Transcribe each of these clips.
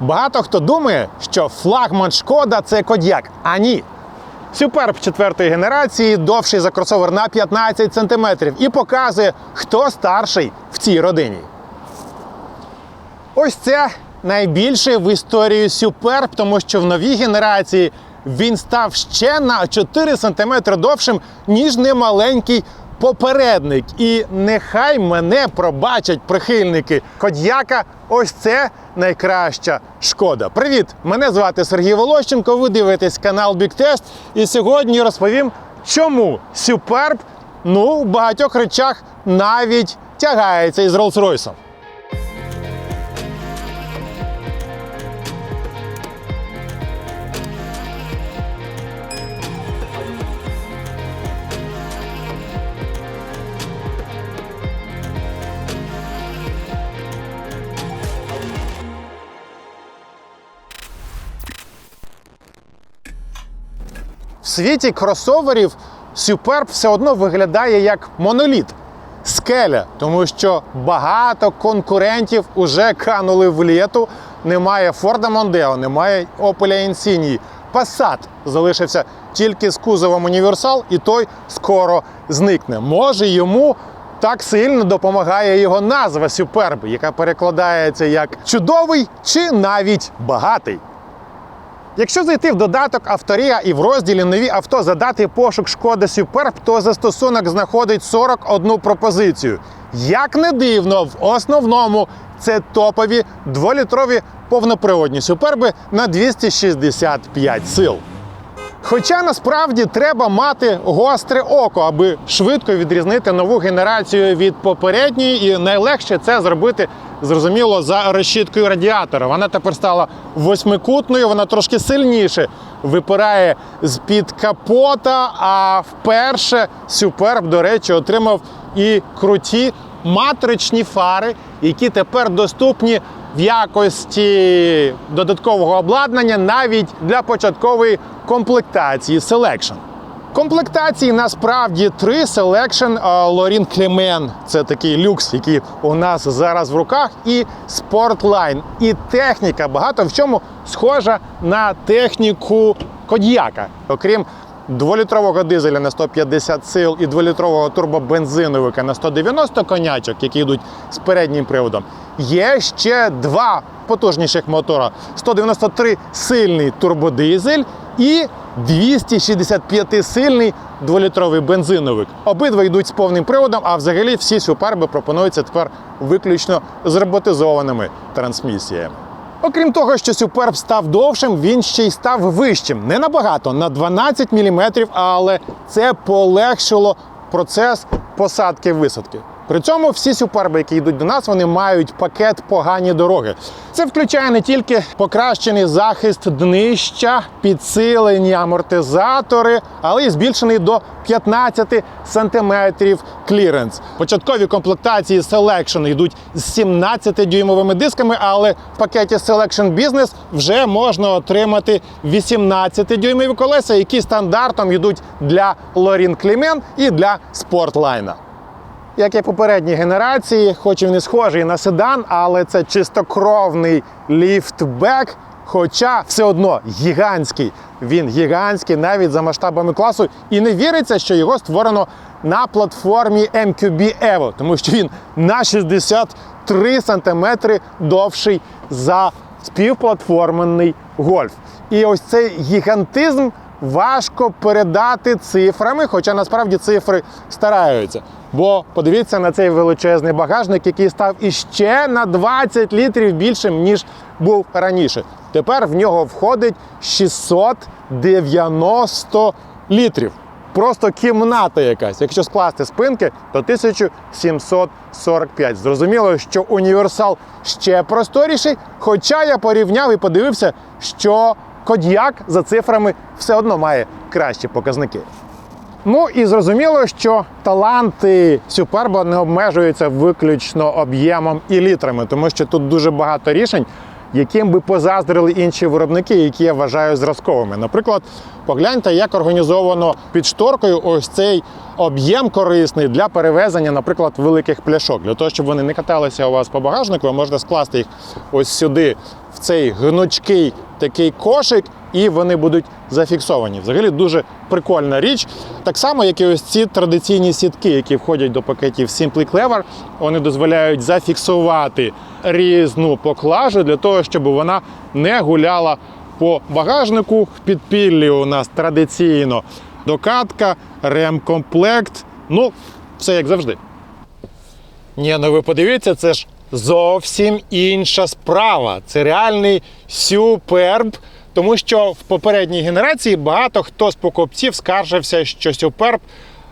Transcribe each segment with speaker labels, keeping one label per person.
Speaker 1: Багато хто думає, що флагман Шкода це Кодяк. А ні. Суперб четвертої генерації довший за кросовер на 15 см і показує, хто старший в цій родині. Ось це найбільший в історії Суперб, тому що в новій генерації він став ще на 4 см довшим, ніж немаленький попередник. І нехай мене пробачать прихильники Кодяка. Ось це найкраща шкода. Привіт! Мене звати Сергій Волощенко. Ви дивитесь канал Big. І сьогодні розповім, чому Superb ну, в багатьох речах навіть тягається із Rolls-Royce. Світі кросоверів Superb все одно виглядає як моноліт, скеля, тому що багато конкурентів уже канули в літу. Немає Ford Mondeo, немає Opel Insignia. Passat залишився тільки з кузовом універсал, і той скоро зникне. Може йому так сильно допомагає його назва Superb, яка перекладається як чудовий чи навіть багатий. Якщо зайти в додаток Авторія і в розділі Нові авто задати пошук Шкода Superb, то застосунок знаходить 41 пропозицію. Як не дивно, в основному це топові дволітрові повноприводні суперби на 265 сил. Хоча насправді треба мати гостре око, аби швидко відрізнити нову генерацію від попередньої, і найлегше це зробити зрозуміло за решіткою радіатора. Вона тепер стала восьмикутною, вона трошки сильніше випирає з-під капота. А вперше Superb, до речі, отримав і круті матричні фари, які тепер доступні в якості додаткового обладнання навіть для початкової комплектації Selection. Комплектації насправді три Selection Лорін Клемен. Це такий люкс, який у нас зараз в руках, і Sportline. І техніка багато в чому схожа на техніку Кодіака. Окрім Дволітрового дизеля на 150 сил і дволітрового турбобензиновика на 190 конячок, які йдуть з переднім приводом. Є ще два потужніших мотора: 193 сильний турбодизель і 265 сильний дволітровий бензиновик. Обидва йдуть з повним приводом, а взагалі всі суперби пропонуються тепер виключно з роботизованими трансмісіями. Окрім того, що Superb став довшим, він ще й став вищим. Не набагато, на 12 мм, але це полегшило процес посадки висадки. При цьому всі суперби, які йдуть до нас, вони мають пакет погані дороги. Це включає не тільки покращений захист днища, підсилені амортизатори, але й збільшений до 15 сантиметрів кліренс. Початкові комплектації Selection йдуть з 17-дюймовими дисками, але в пакеті Selection Business вже можна отримати 18-дюймові колеса, які стандартом йдуть для Lorin Clement і для Sportline. Як і попередній генерації, хоч і не схожий на седан, але це чистокровний ліфтбек, хоча все одно гігантський. Він гігантський навіть за масштабами класу, і не віриться, що його створено на платформі MQB Evo, тому що він на 63 сантиметри довший за співплатформений гольф. І ось цей гігантизм важко передати цифрами, хоча насправді цифри стараються. Бо подивіться на цей величезний багажник, який став іще на 20 літрів більшим, ніж був раніше. Тепер в нього входить 690 літрів. Просто кімната якась. Якщо скласти спинки, то 1745. Зрозуміло, що універсал ще просторіший. Хоча я порівняв і подивився, що Кодіак за цифрами все одно має кращі показники. Ну і зрозуміло, що таланти Суперба не обмежуються виключно об'ємом і літрами, тому що тут дуже багато рішень, яким би позаздрили інші виробники, які я вважаю зразковими. Наприклад, погляньте, як організовано під шторкою ось цей об'єм корисний для перевезення, наприклад, великих пляшок. Для того, щоб вони не каталися у вас по багажнику, ви можете скласти їх ось сюди в цей гнучкий такий кошик, і вони будуть зафіксовані. Взагалі дуже прикольна річ. Так само, як і ось ці традиційні сітки, які входять до пакетів Simply Clever, вони дозволяють зафіксувати різну поклажу для того, щоб вона не гуляла по багажнику. В підпіллі у нас традиційно докатка, ремкомплект. Ну, все як завжди. Ні, ну ви подивіться, це ж зовсім інша справа. Це реальний сюперб. Тому що в попередній генерації багато хто з покупців скаржився, що сюперб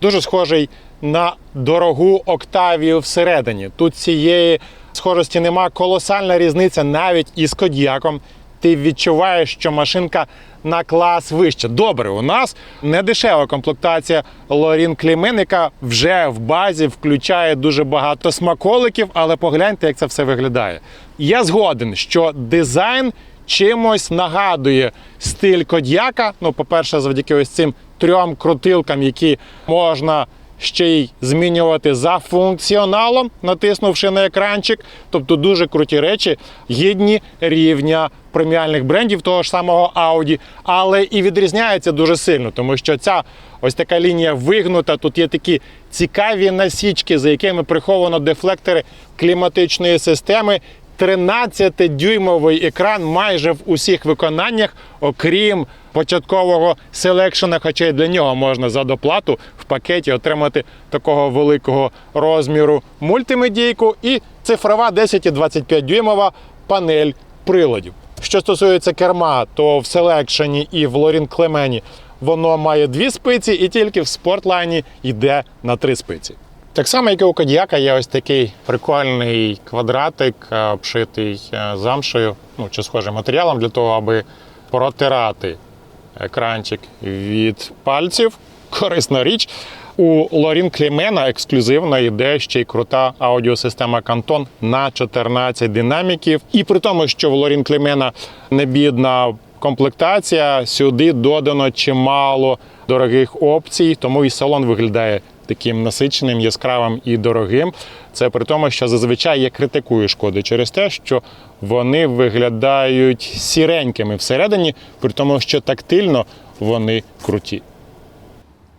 Speaker 1: дуже схожий на дорогу Октавію всередині. Тут цієї схожості нема. Колосальна різниця навіть із Кодіаком. Ти відчуваєш, що машинка на клас вище. Добре, у нас не дешева комплектація Лорін Клімен, яка вже в базі включає дуже багато смаколиків, але погляньте, як це все виглядає. Я згоден, що дизайн чимось нагадує стиль Кодіака. Ну, по-перше, завдяки ось цим трьом крутилкам, які можна ще й змінювати за функціоналом, натиснувши на екранчик. Тобто дуже круті речі, гідні рівня преміальних брендів того ж самого Audi, але і відрізняється дуже сильно, тому що ця ось така лінія вигнута. Тут є такі цікаві насічки, за якими приховано дефлектори кліматичної системи. 13-дюймовий екран майже в усіх виконаннях, окрім початкового селекшена, хоча й для нього можна за доплату в пакеті отримати такого великого розміру мультимедійку і цифрова 10 і 25 дюймова панель приладів. Що стосується керма, то в селекшені і в Лорін Клемені воно має дві спиці, і тільки в спортлайні йде на три спиці. Так само, як і у Кадіака, є ось такий прикольний квадратик, е, обшитий е, замшею, ну чи схожим матеріалом для того, аби протирати екранчик від пальців. Корисна річ. У Лорін Клімена ексклюзивно йде ще й крута аудіосистема Кантон на 14 динаміків. І при тому, що в Лорін Клімена не бідна комплектація, сюди додано чимало дорогих опцій, тому і салон виглядає таким насиченим, яскравим і дорогим. Це при тому, що зазвичай я критикую шкоди через те, що вони виглядають сіренькими всередині, при тому, що тактильно вони круті.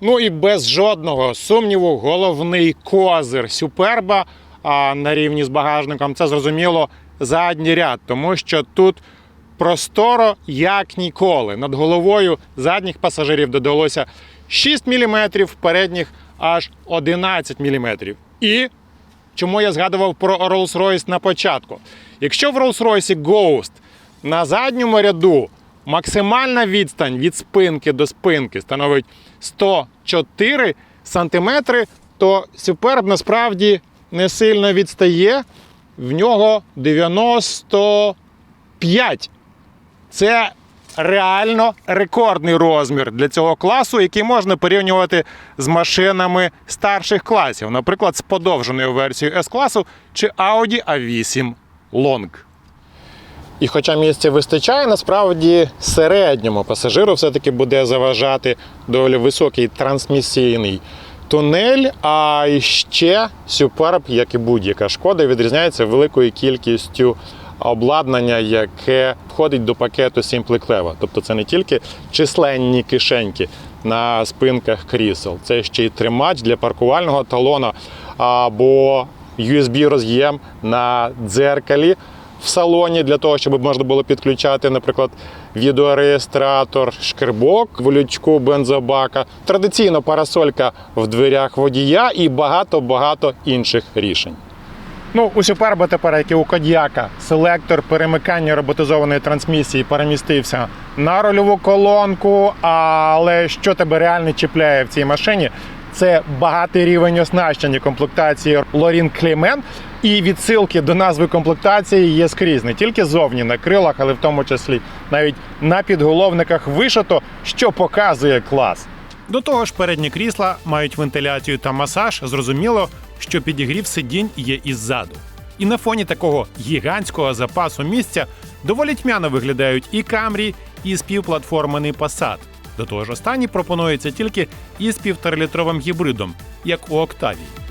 Speaker 1: Ну і без жодного сумніву, головний козир Суперба а на рівні з багажником це зрозуміло задній ряд, тому що тут просторо як ніколи. Над головою задніх пасажирів додалося 6 мм, передніх аж 11 мм. І чому я згадував про Rolls-Royce на початку? Якщо в Rolls-Royce Ghost на задньому ряду максимальна відстань від спинки до спинки становить 104 см, то Superb насправді не сильно відстає. В нього 95. Це реально рекордний розмір для цього класу, який можна порівнювати з машинами старших класів, наприклад, з подовженою версією S-класу чи Audi A8 Long. І хоча місця вистачає, насправді середньому пасажиру все-таки буде заважати доволі високий трансмісійний тунель. А ще Superb, як і будь-яка шкода, відрізняється великою кількістю обладнання, яке входить до пакету Simply Clever. Тобто це не тільки численні кишеньки на спинках крісел, це ще й тримач для паркувального талона або USB-роз'єм на дзеркалі в салоні для того, щоб можна було підключати, наприклад, відеореєстратор, шкербок в лючку бензобака, традиційно парасолька в дверях водія і багато-багато інших рішень. Ну, у Суперба тепер, як і у Кодіака, селектор перемикання роботизованої трансмісії перемістився на рольову колонку. Але що тебе реально чіпляє в цій машині? Це багатий рівень оснащення комплектації Лорін Клімен. І відсилки до назви комплектації є скрізь не тільки зовні на крилах, але в тому числі навіть на підголовниках вишито, що показує клас.
Speaker 2: До того ж, передні крісла мають вентиляцію та масаж. Зрозуміло, що підігрів сидінь є і ззаду. І на фоні такого гігантського запасу місця доволі тьмяно виглядають і камрі, і співплатформений Passat. До того ж, останній пропонується тільки із півторалітровим гібридом, як у Octavia.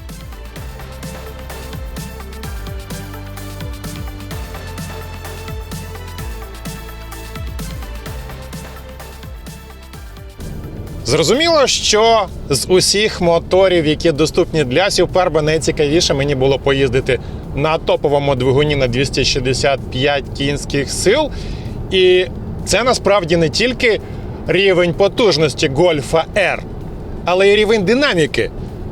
Speaker 1: Зрозуміло, що з усіх моторів, які доступні для Superb, найцікавіше мені було поїздити на топовому двигуні на 265 кінських сил. І це насправді не тільки рівень потужності Гольфа R, але й рівень динаміки,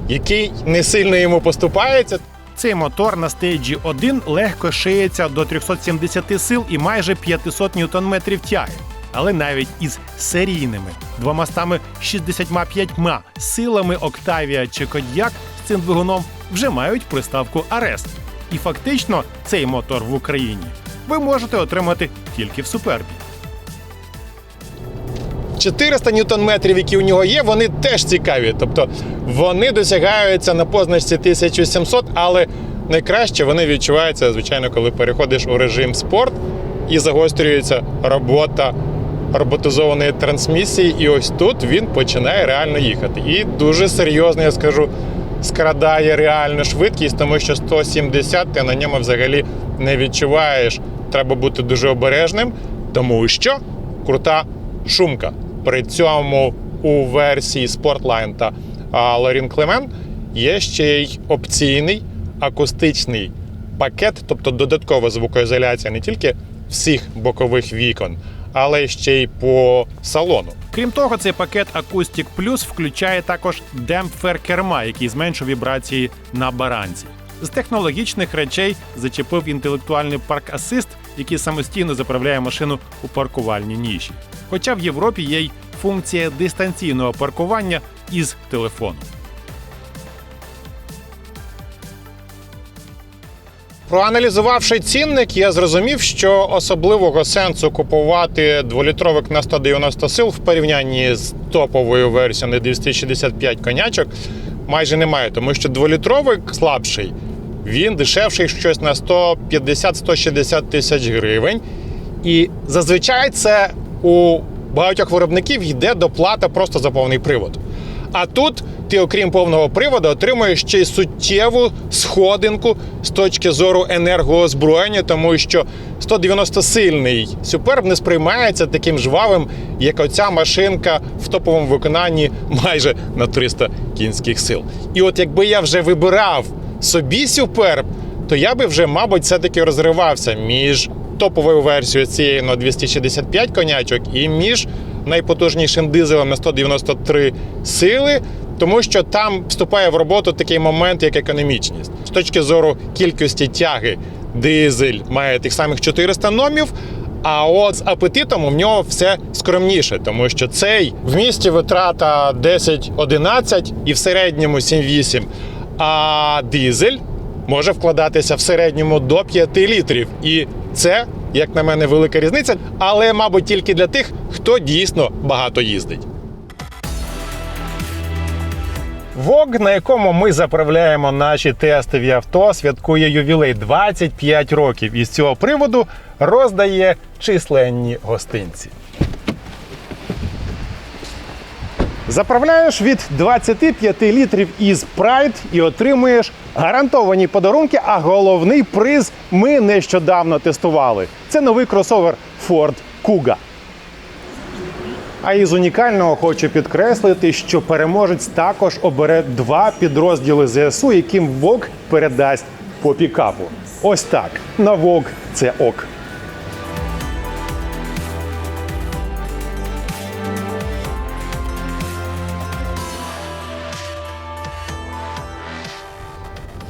Speaker 1: який не сильно йому поступається.
Speaker 2: Цей мотор на стейджі 1 легко шиється до 370 сил і майже 500 ньютон-метрів тяги. Але навіть із серійними 265 силами Octavia чи Kodiaq з цим двигуном вже мають приставку Арест. І фактично цей мотор в Україні ви можете отримати тільки в Супербі.
Speaker 1: 400 ньютон-метрів, які у нього є, вони теж цікаві. Тобто вони досягаються на позначці 1700, але найкраще вони відчуваються, звичайно, коли переходиш у режим спорт і загострюється робота роботизованої трансмісії. І ось тут він починає реально їхати. І дуже серйозно, я скажу, скрадає реальну швидкість, тому що 170 ти на ньому взагалі не відчуваєш. Треба бути дуже обережним, тому що крута шумка. При цьому у версії Sportline та Лорін Клемен є ще й опційний акустичний пакет, тобто додаткова звукоізоляція не тільки всіх бокових вікон, але ще й по салону.
Speaker 2: Крім того, цей пакет Acoustic Plus включає також демпфер керма, який зменшує вібрації на баранці. З технологічних речей зачепив інтелектуальний парк асист, який самостійно заправляє машину у паркувальній ніші. Хоча в Європі є й функція дистанційного паркування із телефону.
Speaker 1: Проаналізувавши цінник, я зрозумів, що особливого сенсу купувати дволітровик на 190 сил в порівнянні з топовою версією на 265 конячок майже немає, тому що дволітровик слабший, він дешевший щось на 150-160 тисяч гривень. І зазвичай це у багатьох виробників йде доплата просто за повний привод. А тут ти, окрім повного приводу, отримуєш ще й суттєву сходинку з точки зору енергоозброєння, тому що 190-сильний Superb не сприймається таким жвавим, як оця машинка в топовому виконанні майже на 300 кінських сил. І от якби я вже вибирав собі Superb, то я би вже, мабуть, все-таки розривався між топовою версією цієї на 265 конячок і між найпотужнішим дизелем на 193 сили, тому що там вступає в роботу такий момент, як економічність. З точки зору кількості тяги, дизель має тих самих 400 номів. А от з апетитом у нього все скромніше, тому що цей в місті витрата 10-11 і в середньому 7-8, а дизель може вкладатися в середньому до 5 літрів. І це, як на мене, велика різниця, але, мабуть, тільки для тих, хто дійсно багато їздить. Вог, на якому ми заправляємо наші тестові авто, святкує ювілей 25 років і з цього приводу роздає численні гостинці. Заправляєш від 25 літрів із Pride і отримуєш гарантовані подарунки. А головний приз ми нещодавно тестували. Це новий кросовер Ford Kuga. А із унікального хочу підкреслити, що переможець також обере два підрозділи ЗСУ, яким ВОК передасть по пікапу. Ось так. На ВОК це ок.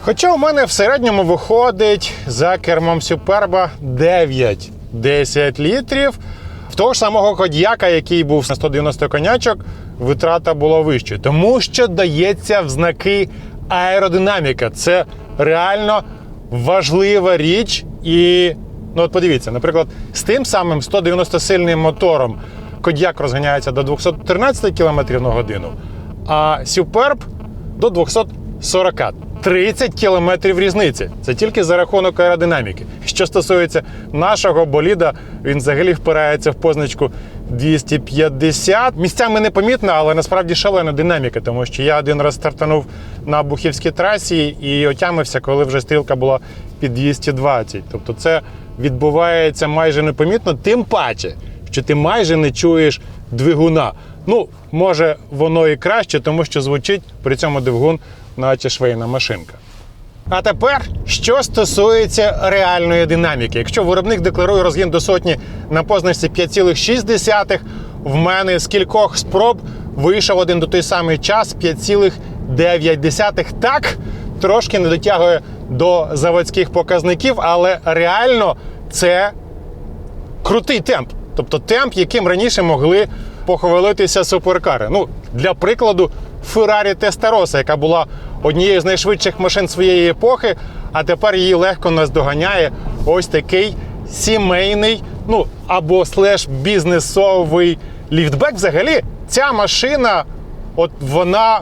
Speaker 1: Хоча у мене в середньому виходить за кермом Суперба 9-10 літрів. В того ж самого Кодіяка, який був на 190 конячок, витрата була вищою. Тому що дається в знаки аеродинаміка. Це реально важлива річ. І ну от подивіться, наприклад, з тим самим 190-сильним мотором Кодіяк розганяється до 213 км на годину, а Superb до 240. 30 кілометрів різниці. Це тільки за рахунок аеродинаміки. Що стосується нашого боліда, він взагалі впирається в позначку 250. Місцями непомітно, але насправді шалена динаміка, тому що я один раз стартанув на Бухівській трасі і отямився, коли вже стрілка була під 220. Тобто це відбувається майже непомітно, тим паче, що ти майже не чуєш двигуна. Ну, може, воно і краще, тому що звучить при цьому двигун, наче швейна машинка. А тепер, що стосується реальної динаміки. Якщо виробник декларує розгін до сотні на позначці 5,6, в мене з кількох спроб вийшов один до той самий час 5,9. Так, трошки не дотягує до заводських показників, але реально це крутий темп. Тобто темп, яким раніше могли похвалитися суперкари. Ну, для прикладу, Ferrari Testarossa, яка була однією з найшвидших машин своєї епохи, а тепер її легко наздоганяє ось такий сімейний, ну або слеш бізнесовий ліфтбек. Взагалі, ця машина, от вона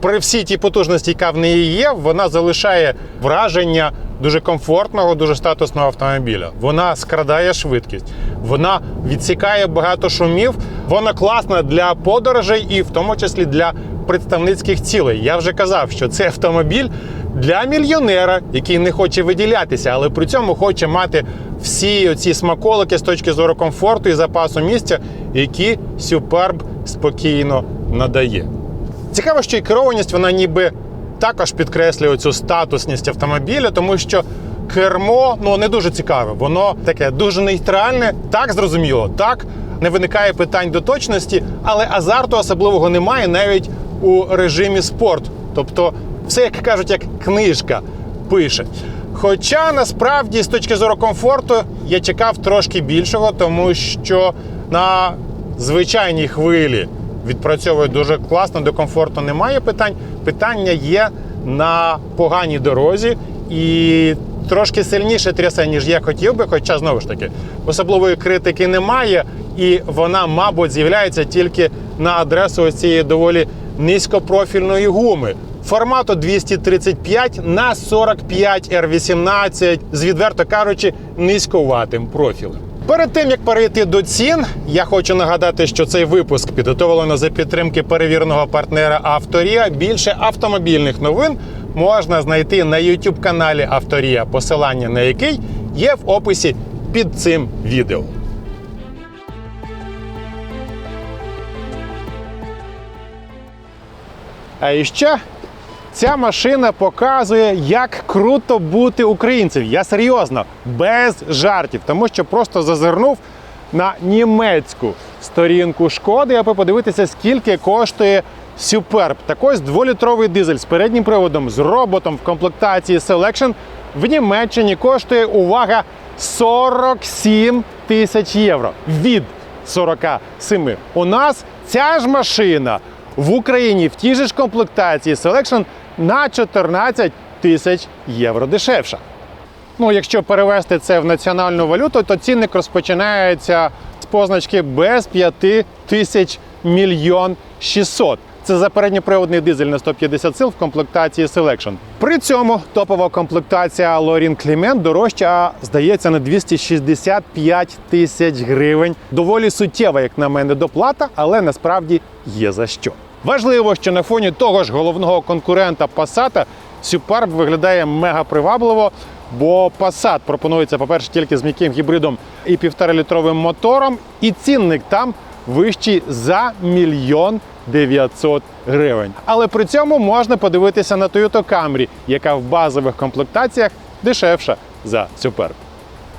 Speaker 1: при всій тій потужності, яка в неї є, вона залишає враження дуже комфортного, дуже статусного автомобіля. Вона скрадає швидкість, вона відсікає багато шумів. Вона класна для подорожей і в тому числі для представницьких цілей. Я вже казав, що це автомобіль для мільйонера, який не хоче виділятися, але при цьому хоче мати всі оці смаколики з точки зору комфорту і запасу місця, які Superb спокійно надає. Цікаво, що і керованість вона ніби також підкреслює цю статусність автомобіля, тому що кермо ну не дуже цікаве. Воно таке дуже нейтральне, так зрозуміло, так не виникає питань до точності, але азарту особливого немає навіть у режимі спорт. Тобто, все, як кажуть, як книжка пише. Хоча насправді з точки зору комфорту я чекав трошки більшого, тому що на звичайній хвилі відпрацьовує дуже класно, до комфорту немає питань. Питання є на поганій дорозі і трошки сильніше трясе, ніж я хотів би. Хоча знову ж таки особливої критики немає, і вона, мабуть, з'являється тільки на адресу цієї доволі низькопрофільної гуми. Формату 235 на 45 R18 з відверто кажучи низьковатим профілем. Перед тим як перейти до цін, я хочу нагадати, що цей випуск підготовлено за підтримки перевіреного партнера Авторія. Більше автомобільних новин можна знайти на youtube каналі Авторія, посилання на який є в описі під цим відео. А іще ця машина показує, як круто бути українцем. Я серйозно, без жартів, тому що просто зазирнув на німецьку сторінку шкоди, аби подивитися, скільки коштує Superb. Так ось дволітровий дизель з переднім приводом, з роботом в комплектації Selection в Німеччині коштує увага 47 тисяч євро. Від 47. У нас ця ж машина в Україні в тій же ж комплектації Selection на 14 тисяч євро дешевша. Ну, якщо перевести це в національну валюту, то цінник розпочинається з позначки без 5 тисяч мільйон 600. Це за передньоприводний дизель на 150 сил в комплектації Selection. При цьому топова комплектація Lorin Clement дорожча, здається, на 265 тисяч гривень. Доволі суттєва, як на мене, доплата, але насправді є за що. Важливо, що на фоні того ж головного конкурента Passat Superb виглядає мега привабливо, бо Passat пропонується, по-перше, тільки з м'яким гібридом і 1,5-літровим мотором, і цінник там вищий за мільйон 900 гривень. Але при цьому можна подивитися на Toyota Camry, яка в базових комплектаціях дешевша за Superb.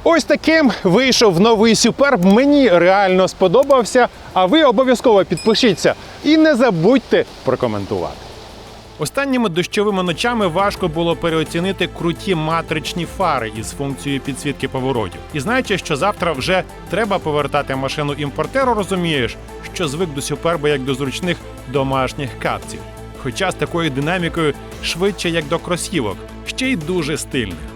Speaker 1: Ось таким вийшов новий Superb. Мені реально сподобався. А ви обов'язково підпишіться і не забудьте прокоментувати.
Speaker 2: Останніми дощовими ночами важко було переоцінити круті матричні фари із функцією підсвітки поворотів. І знаючи, що завтра вже треба повертати машину імпортеру, розумієш, що звик до суперба як до зручних домашніх капців. Хоча з такою динамікою швидше як до кросівок, ще й дуже стильних.